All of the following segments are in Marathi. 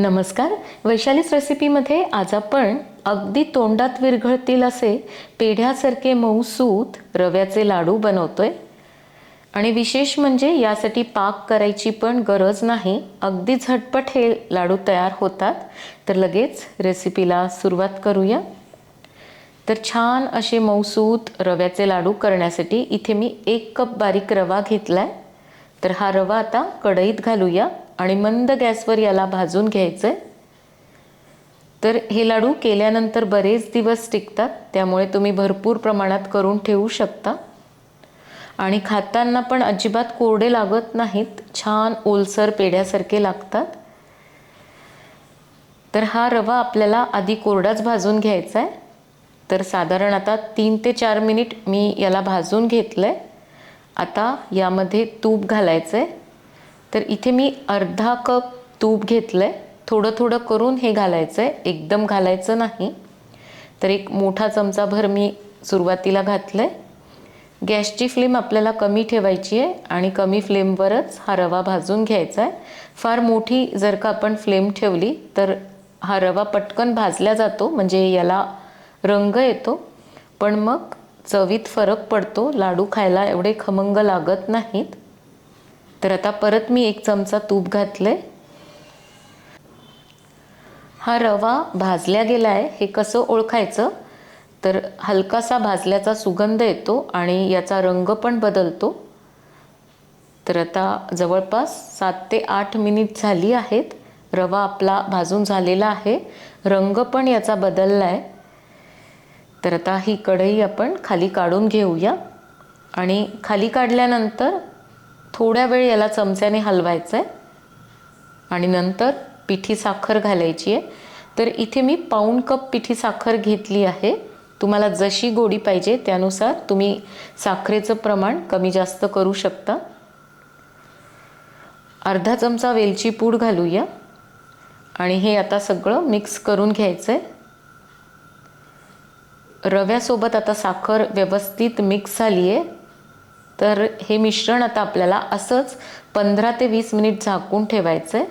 नमस्कार. वैशालीच रेसिपीमध्ये आज आपण अगदी तोंडात विरघळतील असे पेढ्यासारखे मऊसूत रव्याचे लाडू बनवतोय. आणि विशेष म्हणजे यासाठी पाक करायची पण गरज नाही. अगदी झटपट हे लाडू तयार होतात. तर लगेच रेसिपीला सुरुवात करूया. तर छान असे मऊसूत रव्याचे लाडू करण्यासाठी इथे मी एक कप बारीक रवा घेतला आहे तर हा रवा आता कढईत घालूया. आणि मंद गॅसवर याला भाजून घ्यायचं आहे तर हे लाडू केल्यानंतर बरेच दिवस टिकतात त्यामुळे तुम्ही भरपूर प्रमाणात करून ठेवू शकता. आणि खाताना पण अजिबात कोरडे लागत नाहीत छान ओलसर पेढ्यासारखे लागतात. तर हा रवा आपल्याला आधी कोरडाच भाजून घ्यायचा आहे तर साधारण आता तीन ते चार मिनिट मी याला भाजून घेतलं आहे आता यामध्ये तूप घालायचं आहे तर इथे मी अर्धा कप तूप घेतलं आहे थोडं थोडं करून हे घालायचं आहे एकदम घालायचं नाही. तर एक मोठा चमचाभर मी सुरुवातीला घातलं आहे गॅसची फ्लेम आपल्याला कमी ठेवायची आहे आणि कमी फ्लेमवरच हा रवा भाजून घ्यायचा आहे फार मोठी जर का आपण फ्लेम ठेवली तर हा रवा पटकन भाजला जातो म्हणजे याला रंग येतो. पण मग चवीत फरक पडतो. लाडू खायला एवढे खमंग लागत नाहीत. तर आता परत मी एक चमचा तूप घातलं आहे हा रवा भाजल्या गेला आहे हे कसं ओळखायचं? तर हलकासा भाजल्याचा सुगंध येतो आणि याचा रंग पण बदलतो. तर आता जवळपास सात ते आठ मिनिट झाली आहेत. रवा आपला भाजून झालेला आहे. रंग पण याचा बदलला आहे तर आता ही कढई आपण खाली काढून घेऊया. आणि खाली काढल्यानंतर थोड्या वेळ याला चमच्याने हलवायचं आहे आणि नंतर पिठी साखर घालायची आहे. तर इथे मी पाऊण कप पिठी साखर घेतली आहे. तुम्हाला जशी गोडी पाहिजे त्यानुसार तुम्ही साखरेचं प्रमाण कमी जास्त करू शकता. अर्धा चमचा वेलची पूड घालूया. आणि हे आता सगळं मिक्स करून घ्यायचं आहे रव्यासोबत आता साखर व्यवस्थित मिक्स झाली आहे तर हे मिश्रण आता आपल्याला असंच पंधरा ते वीस मिनिट झाकून ठेवायचं आहे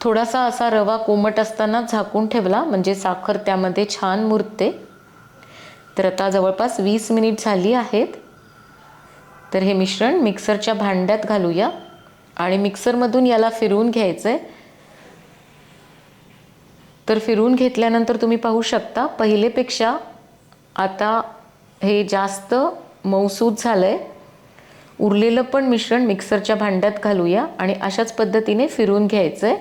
थोडासा असा रवा कोमट असताना झाकून ठेवला म्हणजे साखर त्यामध्ये छान मुरते. तर आता जवळपास वीस मिनिट झाली आहेत. तर हे मिश्रण मिक्सरच्या भांड्यात घालूया. आणि मिक्सरमधून याला फिरवून घ्यायचं आहे तर फिरवून घेतल्यानंतर तुम्ही पाहू शकता पहिलेपेक्षा आता हे जास्त मऊसूत झालं आहे उरलेलं पण मिश्रण मिक्सरच्या भांड्यात घालूया आणि अशाच पद्धतीने फिरून घ्यायचं आहे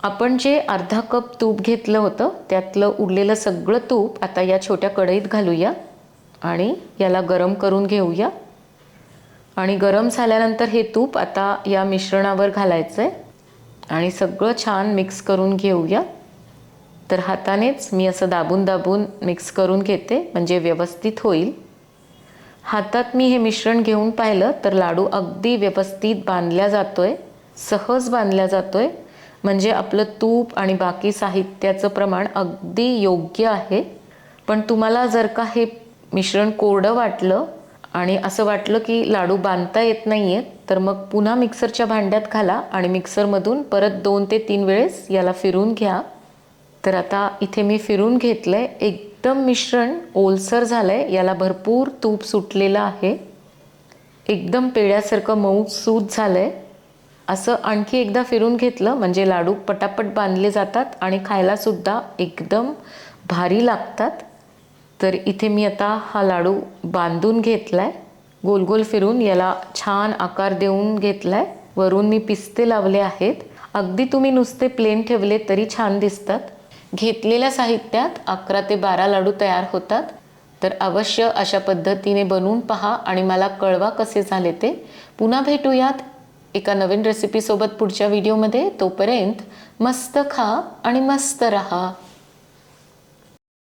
आपण जे अर्धा कप तूप घेतलं होतं त्यातलं उरलेलं सगळं तूप आता या छोट्या कढईत घालूया आणि याला गरम करून घेऊया. आणि गरम झाल्यानंतर हे तूप आता या मिश्रणावर घालायचं आहे आणि सगळं छान मिक्स करून घेऊया. तर हातानेच मी असं दाबून दाबून मिक्स करून घेते म्हणजे व्यवस्थित होईल. हातात मी हे मिश्रण घेऊन पाहिलं तर लाडू अगदी व्यवस्थित बांधल्या आहे सहज बांधल्या आहे म्हणजे आपलं तूप आणि बाकी साहित्याचं प्रमाण अगदी योग्य आहे. पण तुम्हाला जर का हे मिश्रण कोरडं वाटलं आणि असं वाटलं की लाडू बांधता येत नाही आहेत तर मग पुन्हा मिक्सरच्या भांड्यात घाला आणि मिक्सरमधून परत दोन ते तीन वेळेस याला फिरून घ्या. तर आता इथे मी फिरून घेतलं आहे एकदम मिश्रण ओलसर झालं आहे याला भरपूर तूप सुटलेलं आहे. एकदम पेड्यासारखं मऊ सूत झालं आहे असं आणखी एकदा फिरून घेतलं म्हणजे लाडू पटापट बांधले जातात आणि खायलासुद्धा एकदम भारी लागतात. तर इथे मी आता हा लाडू बांधून घेतला आहे गोल गोल फिरून याला छान आकार देऊन घेतला आहे वरून मी पिस्ते लावले आहेत. अगदी तुम्ही नुसते प्लेन ठेवले तरी छान दिसतात. घेतलेल्या साहित्यात अकरा ते बारा लाडू तयार होतात. तर अवश्य अशा पद्धतीने बनवून पहा आणि मला कळवा कसे झाले ते. पुन्हा भेटूयात एका नवीन रेसिपीसोबत पुढच्या व्हिडिओमध्ये तोपर्यंत मस्त खा आणि मस्त रहा.